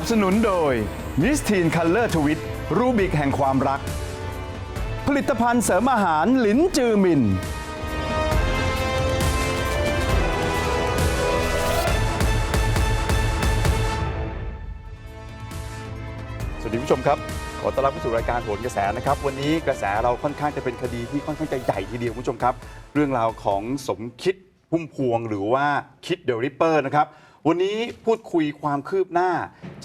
นับสนุนโดย มิสทีนคัลเลอร์ทวิตรูบิกแห่งความรัก ผลิตภัณฑ์เสริมอาหารหลินจือมิน สวัสดีผู้ชมครับ ขอต้อนรับเข้าสู่รายการโหนกระแสนะครับ วันนี้กระแสเราค่อนข้างจะเป็นคดีที่ค่อนข้างจะใหญ่ทีเดียวคุณผู้ชมครับ เรื่องราวของสมคิดพุ่มพวงหรือว่าคิดเดลิเปอร์นะครับ วันนี้พูดคุยความคืบหน้า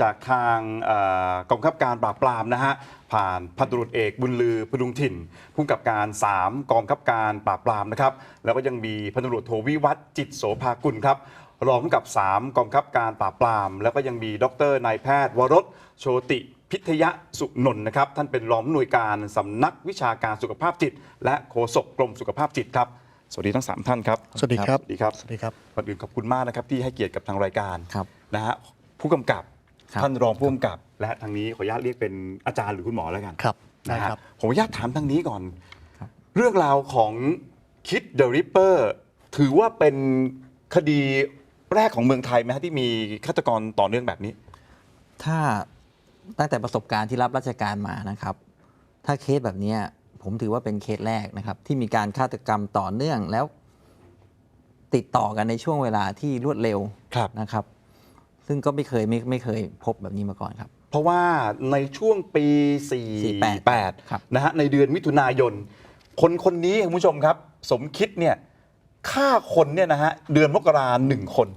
จากทางเอ่อกองบังคับการปราบปรามนะฮะผ่านพันตำรวจเอกบุญลือพดุงถิ่นผู้กำกับการ 3 กองคับการปราบปรามนะครับแล้วก็ยังมีพันตำรวจโทวิวัฒจิตโสภากุลครับรองผู้กับ 3 กองคับการปราบปราม แล้วก็ยังมีดรนายแพทย์ วรสโชติพิทยะสุนนท์นะครับท่านเป็นรองผู้อำนวยการสำนักวิชาการสุขภาพจิต และโฆษกกรมสุขภาพจิตครับ สวัสดีทั้ง 3 ท่านครับ สวัสดีครับ สวัสดีครับ สวัสดีครับก่อนอื่นขอบคุณมากนะครับที่ให้เกียรติกับทางรายการครับนะฮะผู้กำกับครับท่านรองผู้กำกับ และทางนี้ขออนุญาตเรียกเป็นอาจารย์หรือคุณหมอแล้วกันครับได้นะฮะครับผมขออนุญาตถามทางนี้ก่อนครับเรื่องราวของคิดเดอะริปเปอร์ถือว่าเป็นคดีแรกของเมืองไทยไหมฮะที่มีฆาตกรต่อเนื่องแบบนี้ ถ้าตั้งแต่ประสบการณ์ที่รับราชการมานะครับ ถ้าเคสแบบเนี้ย ผมถือว่าเป็นเคสแรกนะครับที่มีการฆาตกรรมต่อเนื่องแล้ว ติดต่อกันในช่วงเวลาที่รวดเร็วครับ นะครับ ซึ่งก็ไม่เคยไม่ไม่เคยพบแบบนี้มาก่อนครับ เพราะว่าในช่วงปี 48 48ครับนะฮะในเดือนมิถุนายน คนคนนี้คุณผู้ชมครับ สมคิดเนี่ยฆ่าคนเนี่ยนะฮะเดือนมกราหนึ่งคน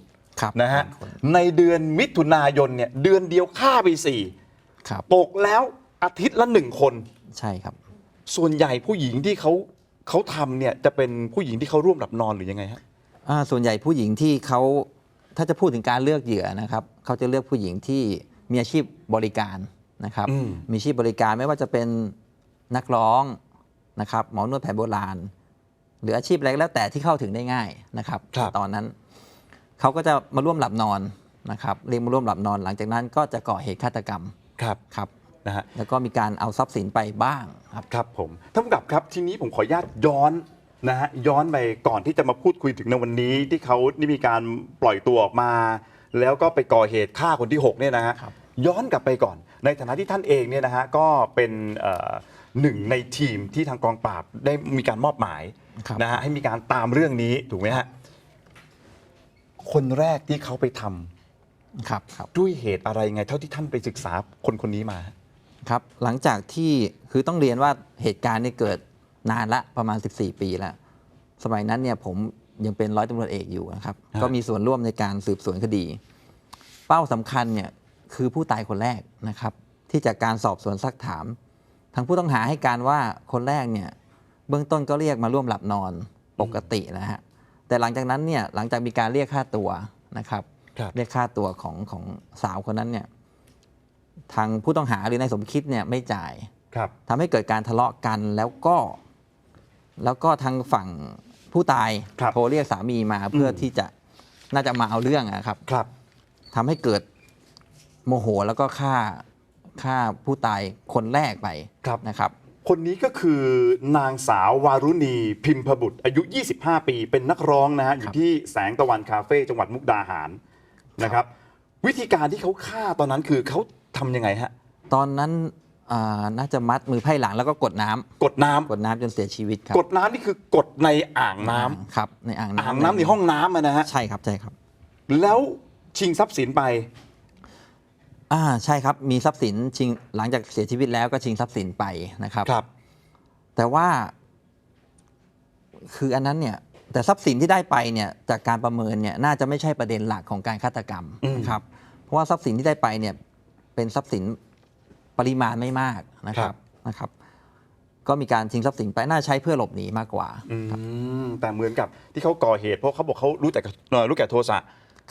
ครับนะฮะหงคน ในเดือนมิถุนายนเนี่ยเดือนเดียวฆ่าไปสี่ครับ ตกแล้วอาทิตย์ละหนึ่งคน ใช่ครับ ส่วนใหญ่ผู้หญิงที่เขาเขาทำเนี่ยจะเป็นผู้หญิงที่เขาร่วมหลับนอนหรือยังไงฮะ อ่าส่วนใหญ่ผู้หญิงที่เขาถ้าจะพูดถึงการเลือกเหยื่อนะครับเขาจะเลือกผู้หญิงที่มีอาชีพบริการนะครับ อืม มีอาชีพบริการไม่ว่าจะเป็นนักร้องนะครับหมอนวดแผนโบราณ หรืออาชีพอะไรก็แล้วแต่ที่เข้าถึงได้ง่ายนะครับ ครับ ตอนนั้นเขาก็จะมาร่วมหลับนอนนะครับเรียกมาร่วมหลับนอน หลังจากนั้นก็จะก่อเหตุฆาตกรรมครับ ครับ นะฮะแล้วก็มีการเอาทรัพย์สินไปบ้างครับครับผมท่านผู้กำกับครับทีนี้ผมขออนุญาตย้อนนะฮะย้อนไปก่อนที่จะมาพูดคุยถึงในวันนี้ที่เขาได้มีการปล่อยตัวออกมา แล้วก็ไปก่อเหตุฆ่าคนที่6เนี่ยนะฮะครับย้อนกลับไปก่อน ในฐานะที่ท่านเองเนี่ยนะฮะก็เป็นเอ่อหนึ่งในทีมที่ทางกองปราบได้มีการมอบหมายครับนะฮะให้มีการตามเรื่องนี้ถูกไหมฮะคนแรกที่เขาไปทำครับครับด้วยเหตุอะไรไง เท่าที่ท่านไปศึกษาคนคนนี้มา ครับหลังจากที่คือต้องเรียนว่าเหตุการณ์นี้เกิดนานละประมาณ 14 ปีแล้ว สมัยนั้นเนี่ยผมยังเป็นร้อยตำรวจเอกอยู่นะครับฮะก็มีส่วนร่วมในการสืบสวนคดี เป้าสำคัญเนี่ยคือผู้ตายคนแรกนะครับ ที่จากการสอบสวนซักถามทางผู้ต้องหาให้การว่าคนแรกเนี่ยเบื้องต้นก็เรียกมาร่วมหลับนอนปกตินะฮะแต่หลังจากนั้นเนี่ยหลังจากมีการเรียกค่าตัวนะครับครับเรียกค่าตัวของของสาวคนนั้นเนี่ย ทางผู้ต้องหาหรือนายสมคิดเนี่ยไม่จ่ายครับทำให้เกิดการทะเลาะกันแล้วก็ แล้วก็ทางฝั่งผู้ตายครับโทรเรียกสามีมาเพื่ออม ที่จะน่าจะมาเอาเรื่องอะครับครับ ทำให้เกิดโมโหแล้วก็ฆ่าฆ่าผู้ตายคนแรกไปครับ นะครับ คนนี้ก็คือนางสาววารุณีพิมพบุตรอายุ 25 ปี เป็นนักร้องนะฮะอยู่ที่แสงตะวันคาเฟ่จังหวัดมุกดาหารนะครับ วิธีการที่เขาฆ่าตอนนั้นคือเขา ทำยังไงฮะ ตอนนั้นอ่าน่าจะมัดมือไพ่หลังแล้วก็กดน้ำกดน้ำกดน้ำจนเสียชีวิตครับกดน้ำนี่คือกดในอ่างน้ำครับในอ่างน้ำอ่างน้ำในห้องน้ำอะนะฮะ ใช่ครับใช่ครับ แล้วชิงทรัพย์สินไป อ่าใช่ครับมีทรัพย์สินชิงหลังจากเสียชีวิตแล้วก็ชิงทรัพย์สินไปนะครับ ครับ แต่ว่า คืออันนั้นเนี่ย แต่ทรัพย์สินที่ได้ไปเนี่ยจากการประเมินเนี่ยน่าจะไม่ใช่ประเด็นหลักของการฆาตกรรมอืม นะครับ เพราะว่าทรัพย์สินที่ได้ไปเนี่ย เป็นทรัพย์สินปริมาณไม่มากนะครับนะครับ ก็มีการชิงทรัพย์สินไปน่าใช้เพื่อหลบหนีมากกว่าอืมแต่เหมือนกับที่เขาก่อเหตุเพราะเขาบอกเขารู้แต่กับเอ่อรู้แก่โทสะ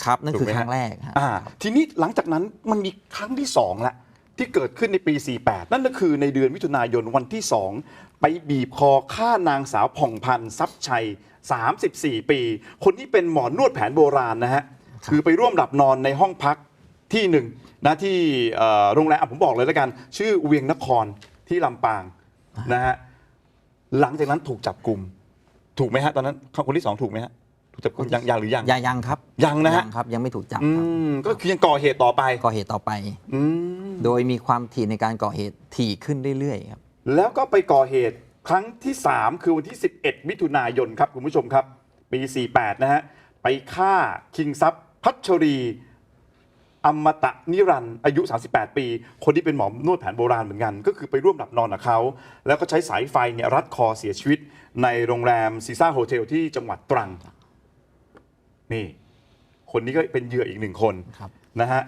ครับนั่นถูกคือไหมคฮะรั้งแรกฮะอ่าทีนี้หลังจากนั้นมันมีครั้งที่2ละที่เกิดขึ้นในปี 48 นั่นก็คือในเดือนมิถุนายนวันที่ 2 ไปบีบคอฆ่านางสาวผ่องพันธ์ทรัพย์ชัย 34 ปี คนที่เป็นหมอนวดแผนโบราณนะฮะ คือไปร่วมหลับนอนในห้องพักที่หนึ่ง นะที่เอ่อโรงแรมอะผมบอกเลยแล้วกัน ชื่อเวียงนครที่ลำปางนะฮะหลังจากนั้นถูกจับกลุ่มถูกไหมฮะตอนนั้นคนที่สองถูกไหมฮะถูกจับกุมยังยังหรือยัง ยังยังครับยังนะฮะ ครับ ยังไม่ถูกจับอืครับมก็คือยังก่อเหตุต่อไปก่อเหตุต่อไป อืมโดยมีความถี่ในการก่อเหตุถี่ขึ้นเรื่อยๆครับ แล้วก็ไปก่อเหตุครั้งที่ 3 คือวันที่ 11 มิถุนายนครับ คุณผู้ชมครับ ปี 48 นะฮะ ไปฆ่าคิงทรัพย์พัชรี อมตะนิรันดร์อายุ 38 ปี คนที่เป็นหมอนวดแผนโบราณเหมือนกัน ก็คือไปร่วมหลับนอนกับเขาแล้วก็ใช้สายไฟเนี่ยรัดคอเสียชีวิต ในโรงแรมซีซ่าโฮเทลที่จังหวัดตรัง นี่ คนนี้ก็เป็นเหยื่ออีกหนึ่งคนครับนะฮะ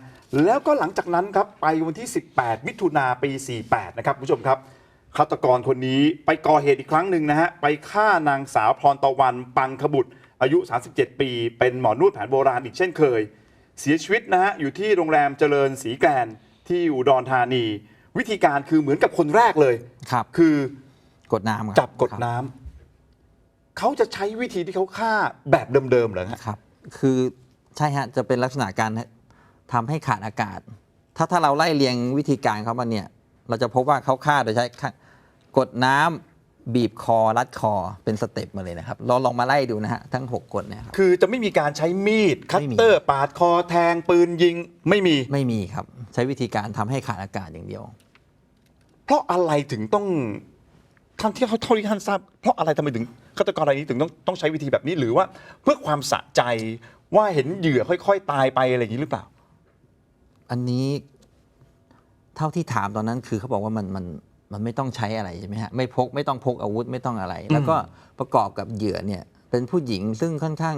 แล้วก็หลังจากนั้นครับไปวันที่ 18 มิถุนาปี 48 นะครับคุณผู้ชมครับฆาตกรคนนี้ไปก่อเหตุอีกครั้งหนึ่งนะฮะไปฆ่านางสาวพรตะวันปังขบุตรอายุ 37 ปี เป็นหมอนวดแผนโบราณอีกเช่นเคย เสียชีวิตนะฮะอยู่ที่โรงแรมเจริญศรีแกรนที่อุดรธานี วิธีการคือเหมือนกับคนแรกเลยครับ คือกดน้ำครับจับกดน้ำเขาจะใช้วิธีที่เขาฆ่าแบบเดิมๆเหรอฮะครับ คือใช่ฮะจะเป็นลักษณะการทำให้ขาดอากาศ ถ้าถ้าเราไล่เรียงวิธีการเขามาเนี่ย เราจะพบว่าเขาฆ่าโดยใช้กดน้ำ บีบคอรัดคอเป็นสเต็ปมาเลยนะครับ เราลองมาไล่ดูนะฮะทั้ง 6 คนเนี่ยครับ คือจะไม่มีการใช้มีด คัตไม่มีเตอร์ ปาดคอแทงปืนยิงไม่มี ไม่มีครับ ใช้วิธีการทำให้ขาดอากาศอย่างเดียว เพราะอะไรถึงต้องท่านที่เขาเท่าที่ท่านทราบ เพราะอะไรทำไมถึงฆาตกรรายนี้ถึงต้องต้องใช้วิธีแบบนี้หรือว่าเพื่อความสะใจว่าเห็นเหยื่อค่อย ๆ ตายไปอะไรอย่างนี้หรือเปล่า อันนี้เท่าที่ถามตอนนั้นคือเขาบอกว่ามันมัน มันไม่ต้องใช้อะไรใช่ไหมฮะไม่พกไม่ต้องพกอาวุธไม่ต้องอะไร แล้วก็ประกอบกับเหยื่อเนี่ยเป็นผู้หญิงซึ่งค่อนข้าง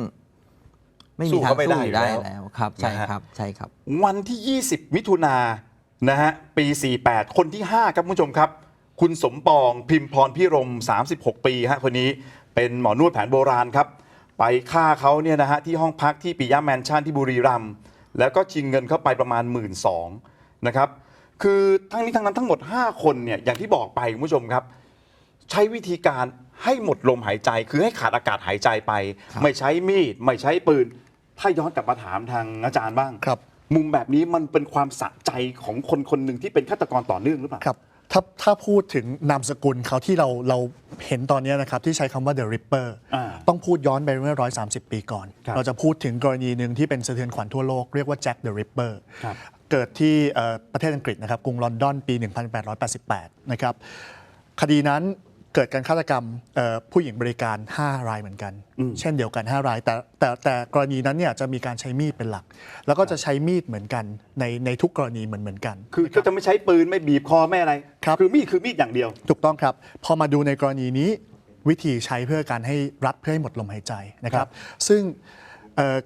ไม่มีสู้ทางเขาไม่ได้สู้อยู่ได้แล้วแล้วครับใช่นะฮะครับใช่ครับ วันที่ 20 มิถุนายนนะฮะปี 48 คนที่ 5 ครับคุณผู้ชมครับ คุณสมปองพิมพรพิรม 36 ปีฮะคนนี้เป็นหมอนวดแผนโบราณครับ ไปฆ่าเขาเนี่ยนะฮะที่ห้องพักที่ปิยะแมนชั่นที่บุรีรัมย์แล้วก็ชิงเงินเข้าไปประมาณ 1 2ื่นนะครับ คือทั้งนี้ทั้งนั้นทั้งหมด 5 คนเนี่ยอย่างที่บอกไปคุณผู้ชมครับ ใช้วิธีการให้หมดลมหายใจ คือให้ขาดอากาศหายใจไปครับไม่ใช้มีด ไม่ใช้ปืน ถ้าย้อนกลับมาถามทางอาจารย์บ้างครับ มุมแบบนี้มันเป็นความสะใจของคนคนหนึ่งที่เป็นฆาตกรต่อเนื่องหรือเปล่าครับถ้าถ้าพูดถึงนามสกุลเขาที่เราเราเห็นตอนนี้นะครับ ที่ใช้คำว่า The Ripper อ่าต้องพูดย้อนไปเมื่อ 130 ปีก่อนครับเราจะพูดถึงกรณีหนึ่งที่เป็นสะเทือนขวัญทั่วโลก เรียกว่า Jack the Ripper ครับ เกิดที่เอ่อประเทศอังกฤษนะครับกรุงลอนดอนปี 1888 นะครับคดีนั้นเกิดการฆาตกรรมเอ่อผู้หญิงบริการ 5 รายเหมือนกัน เช่นเดียวกัน 5 ราย แต่แต่แต่กรณีนั้นเนี่ยจะมีการใช้มีดเป็นหลัก แล้วก็จะใช้มีดเหมือนกันในในทุกกรณีเหมือนเหมือนกัน คือก็จะไม่ใช้ปืนไม่บีบคอไม่อะไรครับคือมีดคือมีดอย่างเดียว ถูกต้องครับ พอมาดูในกรณีนี้วิธีใช้เพื่อการให้รัดเพื่อให้หมดลมหายใจนะคครัรับบซึ่งเอ่อ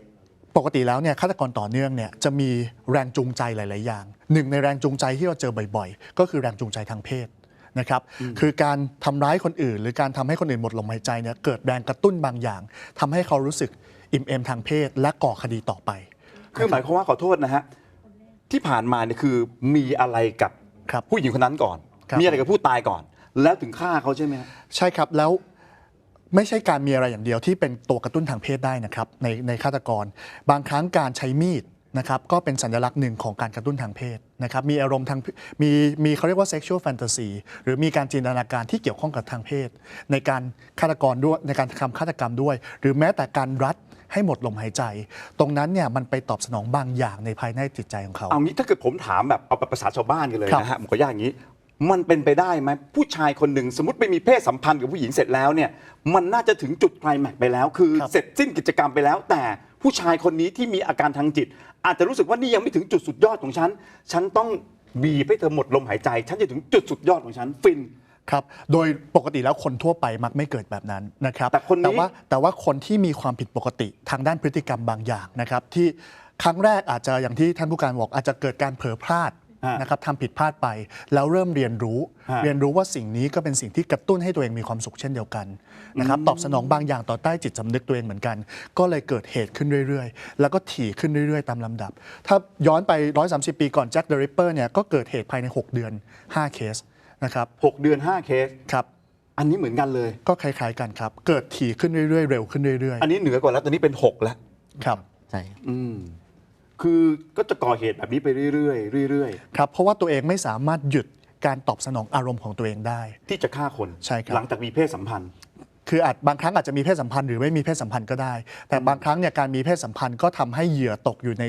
ปกติแล้วเนี่ยฆาตกรต่อเนื่องเนี่ยจะมีแรงจูงใจหลาย ๆ อย่างหนึ่งในแรงจูงใจที่เราเจอบ่อย ๆ ก็คือแรงจูงใจทางเพศนะครับคือการทำร้ายคนอื่น หรือการทำให้คนอื่นหมดลมหายใจเนี่ยเกิดแรงกระตุ้นบางอย่างทำให้เขารู้สึกอิ่มเอมทางเพศ และก่อคดีต่อไปคือหมายความว่าขอโทษนะฮะที่ผ่านมาเนี่ยคือมีอะไรกับครับผู้หญิงคนนั้นก่อนครับมีอะไรกับผู้ตายก่อน แล้วถึงฆ่าเขาใช่ไหมฮะใช่ครับแล้ว ไม่ใช่การมีอะไรอย่างเดียวที่เป็นตัวกระตุ้นทางเพศได้นะครับในในฆาตกร บางครั้งการใช้มีดนะครับก็เป็นสัญลักษณ์หนึ่งของการกระตุ้นทางเพศนะครับมีอารมณ์ทางมีมีเขาเรียกว่า sexual fantasy หรือมีการจินตนาการที่เกี่ยวข้องกับทางเพศ ในการฆาตกรด้วยในการทำฆาตกรรมด้วย หรือแม้แต่การรัดให้หมดลมหายใจ ตรงนั้นเนี่ยมันไปตอบสนองบางอย่างในภายในจิตใจของเขาเอางี้ถ้าเกิดผมถามแบบเอาแบบภาษาชาวบ้านกันเลยครับนะฮะผมขออนุญาตอย่างนี้ มันเป็นไปได้ไหมผู้ชายคนหนึ่งสมมติไปมีเพศสัมพันธ์กับผู้หญิงเสร็จแล้วเนี่ยมันน่าจะถึงจุดไคลแม็กซ์ไปแล้ว คือครับเสร็จสิ้นกิจกรรมไปแล้ว แต่ผู้ชายคนนี้ที่มีอาการทางจิต อาจจะรู้สึกว่านี่ยังไม่ถึงจุดสุดยอดของฉัน ฉันต้องบีบให้เธอหมดลมหายใจ ฉันจะถึงจุดสุดยอดของฉันฟิน ครับ โดยปกติแล้วคนทั่วไปมักไม่เกิดแบบนั้นนะครับแต่คนนี้ ว่าแต่ว่าคนที่มีความผิดปกติทางด้านพฤติกรรมบางอย่างนะครับที่ครั้งแรกอาจจะอย่างที่ท่านผู้การบอกอาจจะเกิดการเผลอพลาดฮะ นะครับทำผิดพลาดไป แล้วเริ่มเรียนรู้ฮะเรียนรู้ว่าสิ่งนี้ก็เป็นสิ่งที่กระตุ้นให้ตัวเองมีความสุขเช่นเดียวกันนะครับตอบสนองบางอย่างต่อใต้จิตสำนึกตัวเองเหมือนกัน ก็เลยเกิดเหตุขึ้นเรื่อยๆ แล้วก็ถี่ขึ้นเรื่อยๆ ตามลำดับ ถ้าย้อนไป 130 ปีก่อนแจ็คเดอะริปเปอร์เนี่ยก็เกิดเหตุภายใน 6 เดือน 5 เคสนะครับหกเดือนห้าเคสครับอันนี้เหมือนกันเลยก็คล้ายๆกันครับ เกิดถี่ขึ้นเรื่อยๆ เร็วขึ้นเรื่อยอันนี้เหนือกว่าแล้วตอนนี้เป็นหกแล้วๆครับใช่อืม คือก็จะก่อเหตุแบบนี้ไปเรื่อยๆเรื่อยครับเพราะว่าตัวเองไม่สามารถหยุดการตอบสนองอารมณ์ของตัวเองได้ ๆ ที่จะฆ่าคน ใช่ครับ หลังจากมีเพศสัมพันธ์ คืออาจบางครั้งอาจจะมีเพศสัมพันธ์หรือไม่มีเพศสัมพันธ์ก็ได้ แต่บางครั้งเนี่ยการมีเพศสัมพันธ์ก็ทำให้เหยื่อตกอยู่ใน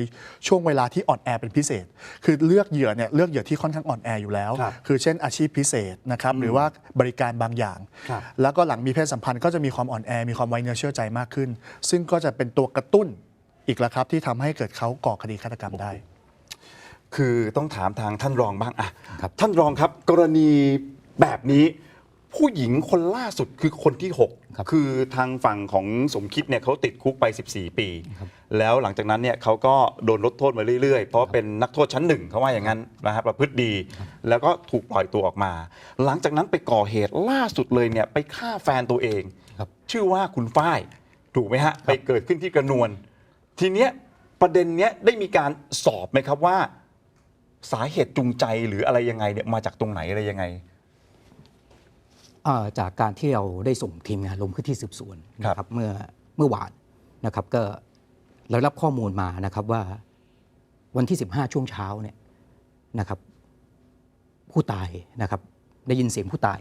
ช่วงเวลาที่อ่อนแอเป็นพิเศษ คือเลือกเหยื่อเนี่ยเลือกเหยื่อที่ค่อนข้างอ่อนแออยู่แล้ว ครับคือเช่นอาชีพพิเศษนะครับหรือว่าบริการบางอย่าง ครับแล้วก็หลังมีเพศสัมพันธ์ก็จะมีความอ่อนแอมีความไว้เนื้อเชื่อใจมากขึ้น ซึ่งก็จะเป็นตัวกระตุ้น อีกแล้วครับที่ทำให้เกิดเขาก่อคดีฆาตกรรมได้ คือต้องถามทางท่านรองบ้างอะครับท่านรองครับ กรณีแบบนี้ ผู้หญิงคนล่าสุดคือคนที่ครับ6คือทางฝั่งของสมคิดเนี่ยเขาติดคุกไป 14 ปี แล้วหลังจากนั้นเนี่ยเขาก็โดนลดโทษมาเรื่อยๆ เพราะว่าเป็นนักโทษชั้นหนึ่งเขาว่าอย่างนั้นนะครับประพฤติดี แล้วก็ถูกปล่อยตัวออกมา หลังจากนั้นไปก่อเหตุล่าสุดเลยเนี่ยไปฆ่าแฟนตัวเองครับชื่อว่าคุณฝ้ายถูกไหมฮะไปเกิดขึ้นที่กระนวล ทีเนี้ยประเด็นเนี้ยได้มีการสอบไหมครับว่า สาเหตุจูงใจหรืออะไรยังไงเนี่ยมาจากตรงไหนอะไรยังไง เอ่อจากการที่เราได้ส่งทีมงานลงพื้นที่สืบสวนนะครับเมื่อเมื่อวานนะครับก็เรารับข้อมูลมานะครับว่าวันที่ 15 ช่วงเช้าเนี่ยนะครับผู้ตายนะครับได้ยินเสียงผู้ตาย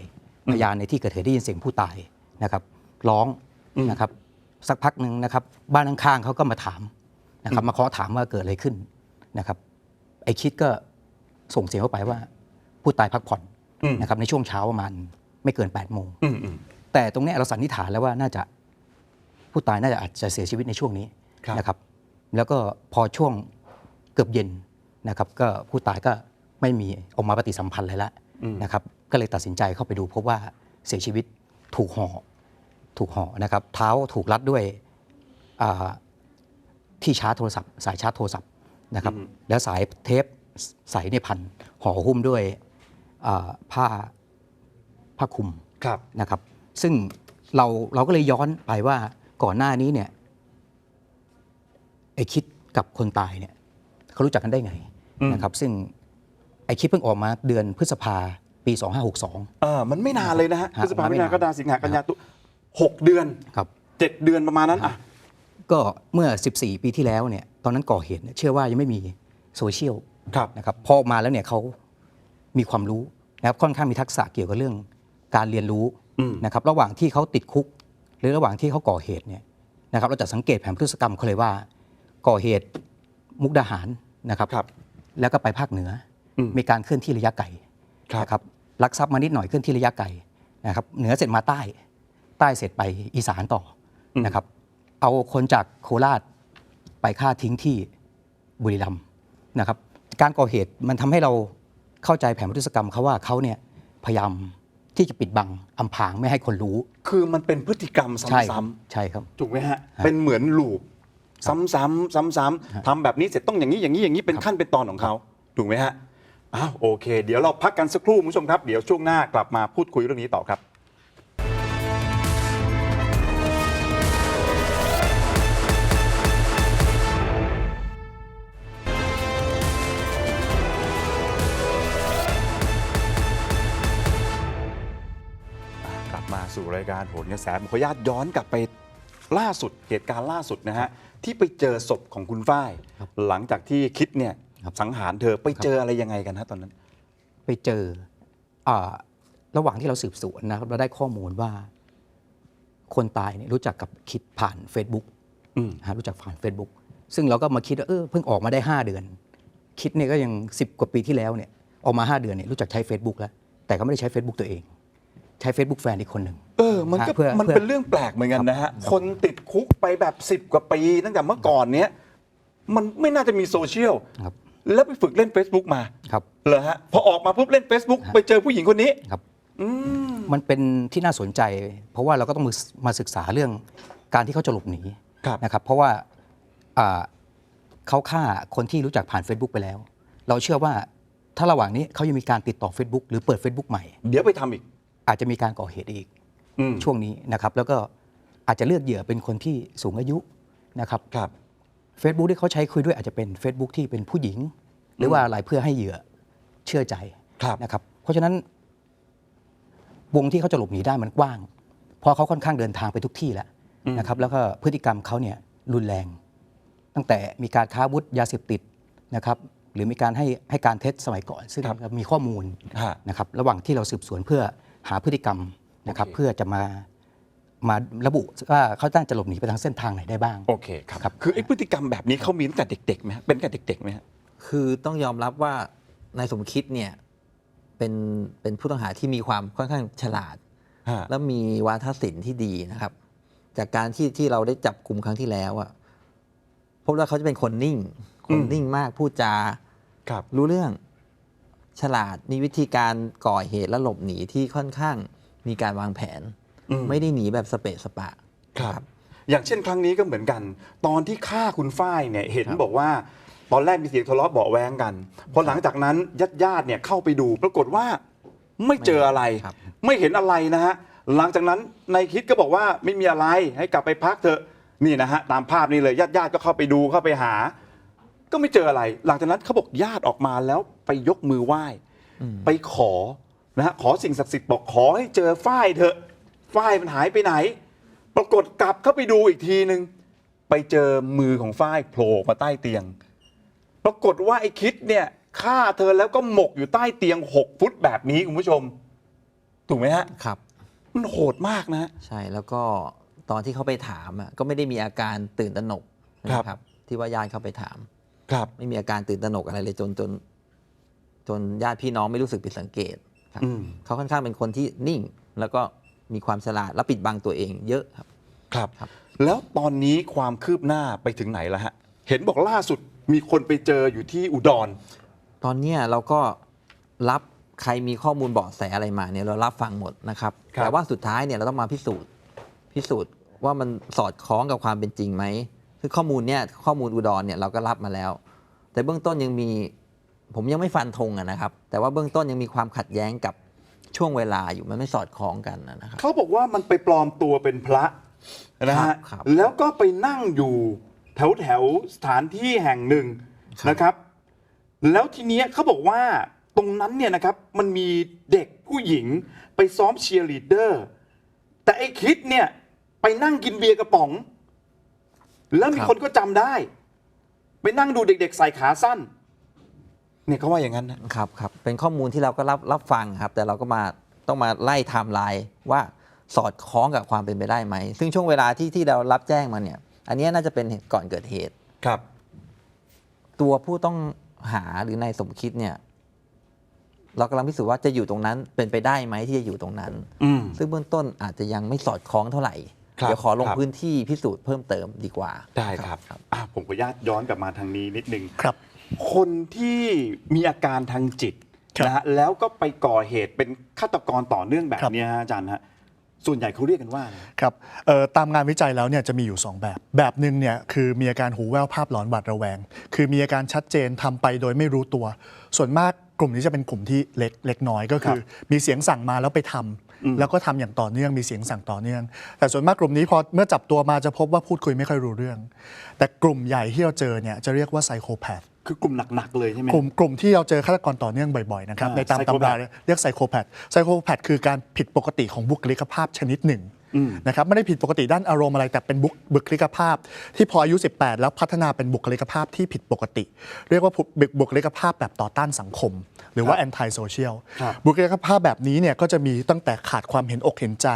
พยานในที่เกิดเหตุได้ยินเสียงผู้ตายนะครับร้องอืมนะครับ สักพักหนึ่งนะครับ บ้านข้างๆเขาก็มาถามนะครับ มาเคาะถามว่าเกิดอะไรขึ้นนะครับ ไอคิดก็ส่งเสียงเข้าไปว่า ผู้ตายพักผ่อนอืมนะครับ ในช่วงเช้าประมาณไม่เกิน8ปดโมงอืมอืมแต่ตรงเนี้ยเราสันนิษฐานแล้วว่าน่าจะผู้ตายน่าจะอาจจะเสียชีวิตในช่วงนี้ครับนะครับ แล้วก็พอช่วงเกือบเย็นนะครับ ก็ผู้ตายก็ไม่มีออกมาปฏิสัมพันธ์อะไรแล้วนะครับ ก็เลยตัดสินใจเข้าไปดูพบว่าเสียชีวิตถูกห่อ ถูกห่อนะครับเท้าถูกรัดด้วยอ่าที่ชาร์จโทรศัพท์ สายชาร์จโทรศัพท์นะครับแล้วสายเทปใสในยพันห่อหุ้มด้วยอ่าผ้าผ้าคลุมครับนะครับ ซึ่งเราเราก็เลยย้อนไปว่าก่อนหน้านี้เนี่ยไอคิดกับคนตายเนี่ยเขารู้จักกันได้ไงอืมนะครับ ซึ่งไอคิดเพิ่งออกมาเดือนพฤษภาปี 2562เออมันไม่นานเลยนะฮะฮะพฤษภามันไม่ไม่นานนานก็ดาสิงหากันยาตุ หกเดือนครับเจ็ดเดือนประมาณนั้นอะก็เมื่อ 14 ปีที่แล้วเนี่ยตอนนั้นก่อเหตุเนี่ยเชื่อว่ายังไม่มีโซเชียลครับนะครับพอออกมาแล้วเนี่ยเขามีความรู้นะครับค่อนข้างมีทักษะเกี่ยวกับเรื่องการเรียนรู้อืมนะครับระหว่างที่เขาติดคุก หรือระหว่างที่เขาก่อเหตุเนี่ยนะครับเราจะสังเกตแผนพฤติกรรมเขาเลยว่า ก่อเหตุมุกดาหารนะครับครับแล้วก็ไปภาคเหนืออมมีการเคลื่อนที่ระยะไกลครับนะครับลักทรัพย์มานิดหน่อยเคลื่อนที่ระยะไกลนะครับเหนือเสร็จมาใต้ ใต้เสร็จไปอีสานต่ออมนะครับ เอาคนจากโคราชไปฆ่าทิ้งที่บุรีรัมย์นะครับ การก่อเหตุมันทำให้เราเข้าใจแผนพฤติกรรมเขาว่าเขาเนี่ยพยายามที่จะปิดบังอำพรางไม่ให้คนรู้ คือมันเป็นพฤติกรรมใช่คซ้รับใช่ครับำๆถูกไหมฮะเป็นเหมือนลูปซ้ำๆซ้ำๆทำแบบนี้เสร็จต้องอย่างนี้อย่างนี้อย่างนี้เป็นขั้นเป็นตอนของเขาถูกไหมฮะอ้าวโอเค เดี๋ยวเราพักกันสักครู่คุณผู้ชมครับ เดี๋ยวช่วงหน้ากลับมาพูดคุยเรื่องนี้ต่อครับ รายการโหนกระแสผมขออนุญาตย้อนกลับไปล่าสุดเหตุการณ์ล่าสุดนะฮะที่ไปเจอศพของคุณฝ้ายหลังจากที่คิดเนี่ยครับ สังหารเธอไปเจออะไรยังไงกันฮะตอนนั้น ไปเจออาระหว่างที่เราสืบสวนนะครับเราได้ข้อมูลว่า คนตายเนี่ยรู้จักกับคิดผ่าน Facebook อืม นะฮะรู้จักผ่าน Facebook ซึ่งเราก็มาคิดว่าเออเพิ่งออกมาได้ 5 เดือน คิดเนี่ยก็ยัง 10 กว่าปีที่แล้วเนี่ยออกมา 5 เดือนเนี่ยรู้จักใช้ Facebook แล้ว แต่ก็ไม่ได้ใช้ Facebook ตัวเอง ใช้ Facebook แฟนอีกคนหนึ่งเออ มันก็เพื่อมันเพื่อเป็นเรื่องแปลกเหมือนกันนะฮะ คนติดคุกไปแบบ10กว่าปี ตั้งแต่เมื่อก่อนเนี้ยมันไม่น่าจะมีโซเชียลครับแล้วไปฝึกเล่น Facebook มาครับเหรอฮะพอออกมาปุ๊บเล่น Facebook ไปเจอผู้หญิงคนนี้ครับอืมมันเป็นที่น่าสนใจ เพราะว่าเราก็ต้องมามาศึกษาเรื่องการที่เขาจะหลบหนีครับนะครับ เพราะว่าอ่าเขาฆ่าคนที่รู้จักผ่าน Facebook ไปแล้ว เราเชื่อว่าถ้าระหว่างนี้เขายังมีการติดต่อ Facebook หรือเปิด Facebook ใหม่ เดี๋ยวไปทำอีก อาจจะมีการก่อเหตุอีกอืม ช่วงนี้นะครับ แล้วก็อาจจะเลือกเหยื่อเป็นคนที่สูงอายุนะครับครับ Facebook ที่เขาใช้คุยด้วยอาจจะเป็น Facebook ที่เป็นผู้หญิง หรือว่าอะไรเพื่อให้เหยื่อเชื่อใจครับนะครับ เพราะฉะนั้นวงที่เขาจะหลบหนีได้มันกว้าง เพราะเขาค่อนข้างเดินทางไปทุกที่แล้วนะครับ แล้วก็พฤติกรรมเขาเนี่ยรุนแรง ตั้งแต่มีการค้าอาวุธยาเสพติดนะครับหรือมีการให้ให้การเท็จสมัยก่อน ซึ่งครับมีข้อมูลฮะนะครับระหว่างที่เราสืบสวนเพื่อหาพฤติกรรม นะครับโอเคเพื่อจะมามาระบุว่าเขาน่าจะหลบหนีไปทางเส้นทางไหนได้บ้าง โอเคครับครับคือไอ้พฤติกรรมแบบนี้เขามีตั้งแต่เด็กๆไหมฮะเป็นตั้งแต่เด็กๆไหมฮะคือต้องยอมรับว่านายสมคิดเนี่ยเป็นเป็นผู้ต้องหาที่มีความค่อนข้างฉลาดฮะแล้วมีวาทศิลป์ที่ดีนะครับ จากการที่ที่เราได้จับกลุ่มครั้งที่แล้วอะพบว่าเขาจะเป็นคนนิ่ง คนนิ่งมากพูดจาครับรู้เรื่องฉลาดมีวิธีการก่อเหตุและหลบหนีที่ค่อนข้าง มีการวางแผนอืมไม่ได้หนีแบบสเปะสปะครับ อย่างเช่นครั้งนี้ก็เหมือนกัน ตอนที่ฆ่าคุณฝ้ายเนี่ยเห็นบอกว่า ตอนแรกมีเสียงทะเลาะเบาะแวงกันพอหลังจากนั้นญาติญาติๆเนี่ยเข้าไปดูปรากฏว่าไม่เจออะไรครับไม่เห็นอะไรนะฮะหลังจากนั้นนายคิดก็บอกว่าไม่มีอะไรให้กลับไปพักเถอะนี่นะฮะตามภาพนี้เลยญาติญาติๆก็เข้าไปดูเข้าไปหา ก็ไม่เจออะไร หลังจากนั้นเขาบอกญาติออกมาแล้วไปยกมือไหว้ ไปขอ นะฮะขอสิ่งศักดิ์สิทธิ์บอกขอให้เจอฝ้ายเถอะฝ้ายมันหายไปไหน ปรากฏกลับเข้าไปดูอีกทีหนึ่งไปเจอมือของฝ้ายโผล่ออกมาใต้เตียง ปรากฏว่าไอ้คิดเนี่ยฆ่าเธอแล้วก็หมกอยู่ใต้เตียง 6 ฟุตแบบนี้คุณผู้ชม ถูกไหมฮะ ครับ มันโหดมากนะฮะใช่แล้วก็ตอนที่เขาไปถามอะก็ไม่ได้มีอาการตื่นตระหนกครับ นะครับ ที่ว่าญาติเขาไปถาม ครับ ไม่มีอาการตื่นตระหนกอะไรเลยจนจน จนญาติพี่น้องไม่รู้สึกผิดสังเกต ครับอืมเขาค่อนข้างเป็นคนที่นิ่ง แล้วก็มีความฉลาดและปิดบังตัวเองเยอะครับครับครับแล้วตอนนี้ความคืบหน้าไปถึงไหนแล้วฮะเห็นบอกล่าสุดมีคนไปเจออยู่ที่อุดร ตอนเนี้ยเราก็รับใครมีข้อมูลเบาะแสอะไรมาเนี่ยเรารับฟังหมดนะครับครับแต่ว่าสุดท้ายเนี่ยเราต้องมาพิสูจน์พิสูจน์ว่ามันสอดคล้องกับความเป็นจริงไหมคือข้อมูลเนี่ยข้อมูลอุดรเนี่ยเราก็รับมาแล้ว แต่เบื้องต้นยังมี ผมยังไม่ฟันธงอะนะครับ แต่ว่าเบื้องต้นยังมีความขัดแย้งกับช่วงเวลาอยู่มันไม่สอดคล้องกันนะครับเขาบอกว่ามันไปปลอมตัวเป็นพระนะฮะครับแล้วก็ไปนั่งอยู่แถวแถวๆสถานที่แห่งหนึ่งครับนะครับ แล้วทีเนี้ยเขาบอกว่าตรงนั้นเนี่ยนะครับมันมีเด็กผู้หญิงไปซ้อมเชียร์ลีดเดอร์ แต่ไอ้คิดเนี่ยไปนั่งกินเบียร์กระป๋อง แล้วมีคนก็จำได้ ไปนั่งดูเด็กๆใส่ขาสั้น เนี่ยเขาว่าอย่างนั้นนะครับครับเป็นข้อมูลที่เราก็รับรับฟังครับ แต่เราก็มาต้องมาไล่ไทม์ไลน์ว่าสอดคล้องกับความเป็นไปได้ไหม ซึ่งช่วงเวลาที่ที่เรารับแจ้งมาเนี่ย อันเนี้ยน่าจะเป็นเหตุก่อนเกิดเหตุครับ ตัวผู้ต้องหาหรือนายสมคิดเนี่ย เรากำลังพิสูจน์ว่าจะอยู่ตรงนั้นเป็นไปได้ไหมที่จะอยู่ตรงนั้นอืมซึ่งเบื้องต้นอาจจะยังไม่สอดคล้องเท่าไหร่ครับเดี๋ยวขอลงครับพื้นที่พิสูจน์เพิ่มเติมดีกว่า ได้ครับอะผมขออนุญาตย้อนกลับมาทางนี้นิดนึงครับ คนที่มีอาการทางจิตครับนะฮะแล้วก็ไปก่อเหตุเป็นฆาตกรต่อเนื่องแบบครับเนี้ยฮะอาจารย์ฮะส่วนใหญ่เขาเรียกกันว่าอะไรครับเอ่อตามงานวิจัยแล้วเนี่ยจะมีอยู่ 2 แบบ แบบหนึ่งเนี่ยคือมีอาการหูแว่วภาพหลอนหวาดระแวง คือมีอาการชัดเจนทำไปโดยไม่รู้ตัว ส่วนมากกลุ่มนี้จะเป็นกลุ่มที่เล็กเล็กน้อยก็คือ มีเสียงสั่งมาแล้วไปทำแล้วก็ทำอย่างต่อเนื่องมีเสียงสั่งต่อเนื่อง แต่ส่วนมากกลุ่มนี้พอเมื่อจับตัวมาจะพบว่าพูดคุยไม่ค่อยรู้เรื่อง แต่กลุ่มใหญ่ที่เราเจอเนี่ยจะเรียกว่าไซโคแพธ คือกลุ่มหนัก ๆ เลยใช่ไหม กลุ่มกลุ่มที่เราเจอฆาตกรต่อเนื่องบ่อย ๆ นะครับ อ่าในตาม psychopath ตำราเรียกไซโคแพธไซโคแพธคือการผิดปกติของบุคลิกภาพชนิดหนึ่ง นะครับไม่ได้ผิดปกติด้านอารมณ์อะไร แต่เป็นบุคบุคลิกภาพ ที่พออายุ 18 แล้วพัฒนาเป็นบุคลิกภาพที่ผิดปกติ เรียกว่าบุบุคลิกภาพแบบต่อต้านสังคม หรือว่า anti social ครับบุคลิกภาพแบบนี้เนี่ยก็จะมีตั้งแต่ขาดความเห็นอกเห็นใจ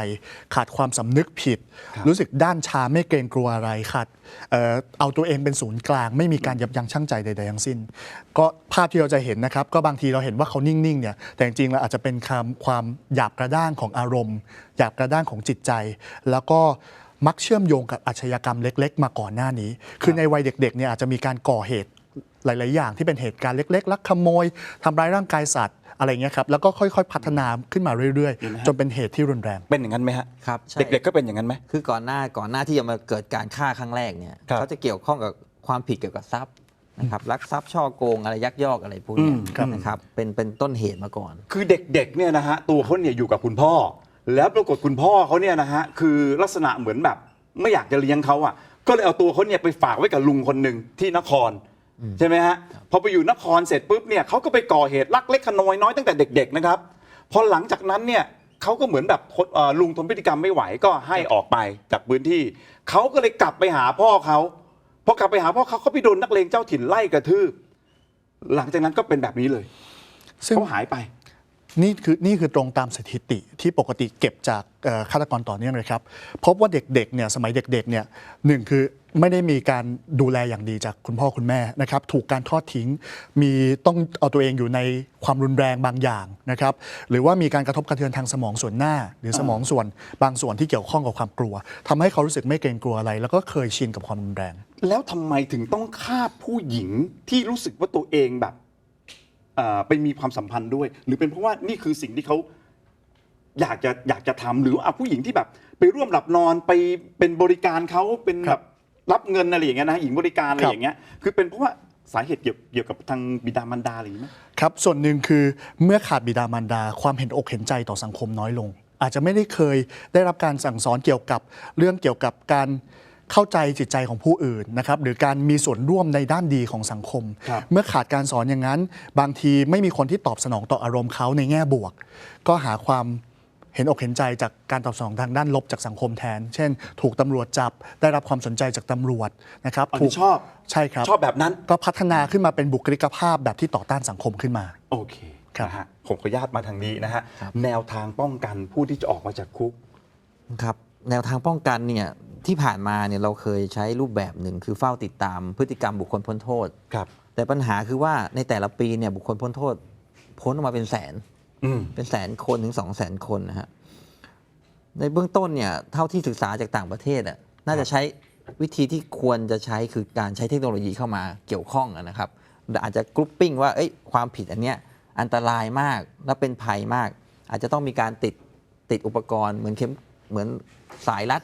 ขาดความสำนึกผิด รู้สึกด้านชาไม่เกรงกลัวอะไรขาดเอ่อเอาตัวเองเป็นศูนย์กลาง ไม่มีการยับยั้งชั่งใจใดๆทั้งสิ้น ก็ภาพที่เราจะเห็นนะครับ ก็บางทีเราเห็นว่าเขานิ่งๆเนี่ยแต่จริงๆแล้วอาจจะเป็นความความหยาบกระด้างของอารมณ์ หยาบกระด้างของจิตใจ แล้วก็มักเชื่อมโยงกับอาชญากรรมเล็ก ๆ มาก่อนหน้านี้ คือในวัยเด็กๆเนี่ยอาจจะมีการก่อเหตุหลาย ๆ อย่างที่เป็นเหตุการณ์เล็ก ๆ ลักขโมยทำร้ายร่างกายสัตว์อะไรเงี้ยครับแล้วก็ค่อยๆ พัฒนาขึ้นมาเรื่อยเห็นไหมฮะๆจนเป็นเหตุที่รุนแรง เป็นอย่างนั้นไหมฮะครับใช่เด็กๆก็เป็นอย่างนั้นไหมคือก่อนหน้าก่อนหน้าที่จะมาเกิดการฆ่าครั้งแรกเนี่ยครับ เขาจะเกี่ยวข้องกับความผิดเกี่ยวกับทรัพย์นะครับลักทรัพย์ช่อโกงอะไรยักยอกอะไรพวกเนี้ยอืมครับ นะครับเป็นเป็นต้นเหตุมาก่อน คือเด็กๆเนี่ยนะฮะตัวเขาเนี่ยอยู่กับคุณพ่อ แล้วปรากฏคุณพ่อเขาเนี่ยนะฮะคือลักษณะเหมือนแบบ ไม่อยากจะเลี้ยงเขาอะ ก็เลยเอาตัวเขาเนี่ยไปฝากไว้กับลุงคนหนึ่งที่นครใช่ไหมฮะพอไปอยู่นครเสร็จปุ๊บเนี่ยเขาก็ไปก่อเหตุลักเล็กขโมยน้อยตั้งแต่เด็ก ๆ นะครับพอหลังจากนั้นเนี่ยเขาก็เหมือนแบบคนเอ่อลุงทนพฤติกรรมไม่ไหวก็ให้ออกไปจากพื้นที่เขาก็เลยกลับไปหาพ่อเขาพอกลับไปหาพ่อเขาเขาไปโดนนักเลงเจ้าถิ่นไล่กระทืบหลังจากนั้นก็เป็นแบบนี้เลยซึ่งเขาหายไป นี่คือนี่คือตรงตามสถิติที่ปกติเก็บจากฆาตกรต่อเนื่องเลยครับพบว่าเด็กๆเนี่ยสมัยเด็กๆเนี่ยหนึ่งคือไม่ได้มีการดูแลอย่างดีจากคุณพ่อคุณแม่นะครับถูกการทอดทิ้ง มีต้องเอาตัวเองอยู่ในความรุนแรงบางอย่างนะครับหรือว่ามีการกระทบกระเทือนทางสมองส่วนหน้า หรือสมองส่วนบางส่วนที่เกี่ยวข้องกับความกลัวทำให้เขารู้สึกไม่เกรงกลัวอะไร แล้วก็เคยชินกับความรุนแรง แล้วทำไมถึงต้องฆ่าผู้หญิงที่รู้สึกว่าตัวเองแบบ ไปมีความสัมพันธ์ด้วย หรือเป็นเพราะว่านี่คือสิ่งที่เขาอยากจะอยากจะทำหรือว่าอะผู้หญิงที่แบบ ไปร่วมหลับนอนไปเป็นบริการเขาเป็นคแบรับบรับเงินอะไรอย่างเงี้ยนะหญิงบริการอะไรครับอย่างเงี้ยคือเป็นเพราะว่าสาเหตุเกี่ยวเกี่ยวกับทางบิดามารดาอะไรอย่างเงี้ยไหมครับส่วนหนึ่งคือเมื่อขาดบิดามารดา ความเห็นอกเห็นใจต่อสังคมน้อยลง อาจจะไม่ได้เคยได้รับการสั่งสอนเกี่ยวกับเรื่องเกี่ยวกับการ เข้าใจจิตใจของผู้อื่นนะครับหรือการมีส่วนร่วมในด้านดีของสังคม ครับเมื่อขาดการสอนอย่างนั้น บางทีไม่มีคนที่ตอบสนองต่ออารมณ์เขาในแง่บวก ก็หาความเห็นอกเห็นใจจากการตอบสนองทางด้านลบจากสังคมแทน เช่น ถูกตำรวจจับได้รับความสนใจจากตำรวจนะครับอ๋อถูกที่ชอบใช่ครับชอบแบบนั้น ก็พัฒนาขึ้นมาเป็นบุคลิกภาพแบบที่ต่อต้านสังคมขึ้นมา โอเคครับ นะฮะผมขออนุญาตมาทางนี้นะฮะครับแนวทางป้องกันผู้ที่จะออกมาจากคุก ครับแนวทางป้องกันเนี่ย ที่ผ่านมาเนี่ยเราเคยใช้รูปแบบหนึ่งคือเฝ้าติดตามพฤติกรรมบุคคลพ้นโทษ ครับ แต่ปัญหาคือว่าในแต่ละปีเนี่ยบุคคลพ้นโทษ พ้นออกมาเป็นแสน อืม เป็นแสนคนถึงสองแสนคนนะฮะ ในเบื้องต้นเนี่ยเท่าที่ศึกษาจากต่างประเทศอะน่าจะใช้วิธีที่ควรจะใช้คือการใช้เทคโนโลยีเข้ามาเกี่ยวข้องอะนะครับ อาจจะกรุ๊ปปิ้งว่าเอ้ยความผิดอันเนี้ยอันตรายมากและเป็นภัยมาก อาจจะต้องมีการติดติดอุปกรณ์เหมือนเข็มเหมือนสายรัด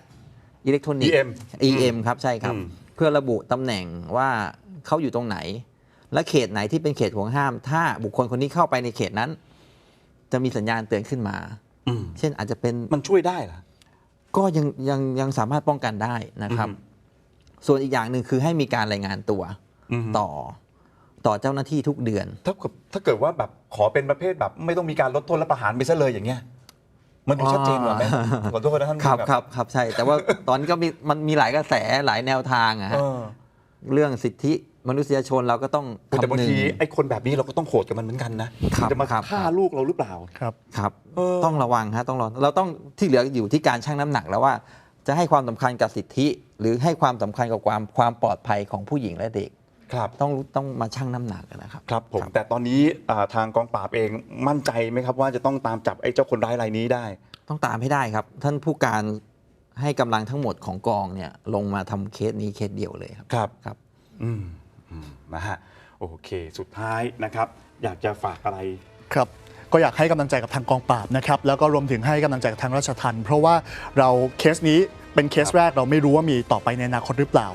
อิเล็กทรอนิกส์ EM EM ครับใช่ครับ อืม เพื่อระบุตำแหน่งว่าเขาอยู่ตรงไหน และเขตไหนที่เป็นเขตห่วงห้าม ถ้าบุคคลคนนี้เข้าไปในเขตนั้น จะมีสัญญาณเตือนขึ้นมา อืมเช่นอาจจะเป็น มันช่วยได้เหรอ ก็ยังยังยังสามารถป้องกันได้นะครับ อืมส่วนอีกอย่างหนึ่งคือให้มีการรายงานตัวอืมต่อ ต่อเจ้าหน้าที่ทุกเดือน ถ้าเกิดถ้าเกิดว่าแบบขอเป็นประเภทแบบ ไม่ต้องมีการลดโทษและประหารไปซะเลยอย่างเงี้ย มันดูชัดเจนกว่าไหมขอโทษนะท่านครับผู้ชมครับครับใช่ แต่ว่าตอนนี้ก็มีมันมีหลายกระแสหลายแนวทางอะเอฮะอเรื่องสิทธิมนุษยชนเราก็ต้องแต่บางคำนึงทีไอ้คนแบบนี้เราก็ต้องโหดกับมันเหมือนกันนะครับจะมาครับฆ่าครับลูกเราหรือเปล่าครับครับเออต้องระวังฮะต้องระวังเราต้องที่เหลืออยู่ที่การชั่งน้ำหนักแล้วว่า จะให้ความสำคัญกับสิทธิ หรือให้ความสำคัญกับความความปลอดภัยของผู้หญิงและเด็ก ครับต้องรู้ต้องมาชั่งน้ำหนักนะครับ ครับผมแต่ตอนนี้อ่าทางกองปราบเองมั่นใจไหมครับ ว่าจะต้องตามจับไอ้เจ้าคนร้ายรายนี้ได้ ต้องตามให้ได้ครับ ท่านผู้การให้กำลังทั้งหมดของกองเนี่ยลงมาทำเคสนี้เคสเดียวเลยครับ ครับ ครับ อืมอืมนะฮะโอเค สุดท้ายนะครับ อยากจะฝากอะไร ครับก็อยากให้กำลังใจกับทางกองปราบนะครับแล้วก็รวมถึงให้กำลังใจกับทางราชทัณฑ์เพราะว่าเราเคสนี้เป็นเคสแรกเราไม่รู้ว่ามีต่อไปในอนาคตหรือเปล่า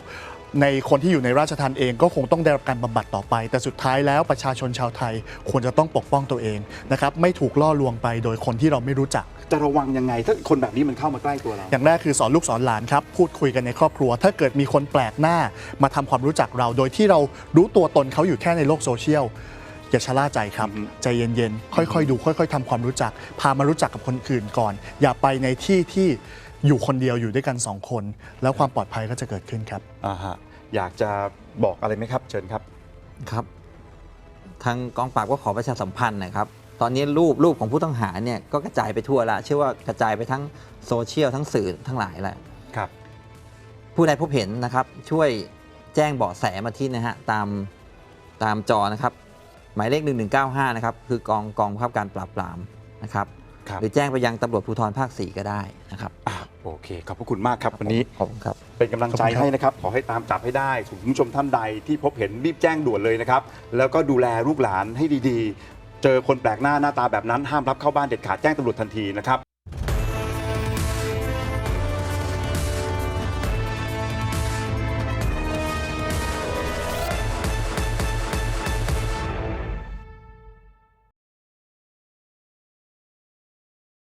ในคนที่อยู่ในราชทัณฑ์เองก็คงต้องได้รับการบำบัดต่อไป แต่สุดท้ายแล้วประชาชนชาวไทยควรจะต้องปกป้องตัวเองนะครับไม่ถูกล่อลวงไปโดยคนที่เราไม่รู้จัก จะระวังยังไง ถ้าคนแบบนี้มันเข้ามาใกล้ตัวเรา อย่างแรกคือสอนลูกสอนหลานครับ พูดคุยกันในครอบครัว ถ้าเกิดมีคนแปลกหน้า มาทำความรู้จักเรา โดยที่เรารู้ตัวตนเขาอยู่แค่ในโลกโซเชียลอย่าชะล่าใจครับอือฮึใจเย็นๆ ค่อยๆ ดู ค่อย ๆทำความรู้จัก พามารู้จักกับคนอื่นก่อน อย่าไปในที่ที่ อยู่คนเดียวอยู่ด้วยกันสองคน แล้วความปลอดภัยก็จะเกิดขึ้นครับอ่าฮะอยากจะบอกอะไรไหมครับ เชิญครับครับ ทางกองปราบก็ขอประชาสัมพันธ์นะครับ ตอนนี้รูปรูปของผู้ต้องหาเนี่ยก็กระจายไปทั่วแล้วเชื่อว่ากระจายไปทั้งโซเชียลทั้งสื่อทั้งหลายแหละครับ ผู้ใดพบเห็นนะครับ ช่วยแจ้งเบาะแสมาที่นะฮะตามตามจอนะครับ หมายเลข 1195 นะครับ คือกองกองบังคับการปราบปรามนะครับครับหรือแจ้งไปยังตำรวจภูธรภาค 4 ก็ได้นะครับอ่า โอเค ขอบพระคุณมากครับวันนี้ ขอบคุณครับ เป็นกำลังใจขอบคุณครับให้นะครับ ขอให้ตามจับให้ได้ส่วนคุณผู้ชมท่านใดที่พบเห็นรีบแจ้งด่วนเลยนะครับ แล้วก็ดูแลลูกหลานให้ดีๆ เจอคนแปลกหน้าหน้าตาแบบนั้นห้ามรับเข้าบ้านเด็ดขาดแจ้งตำรวจทันทีนะครับ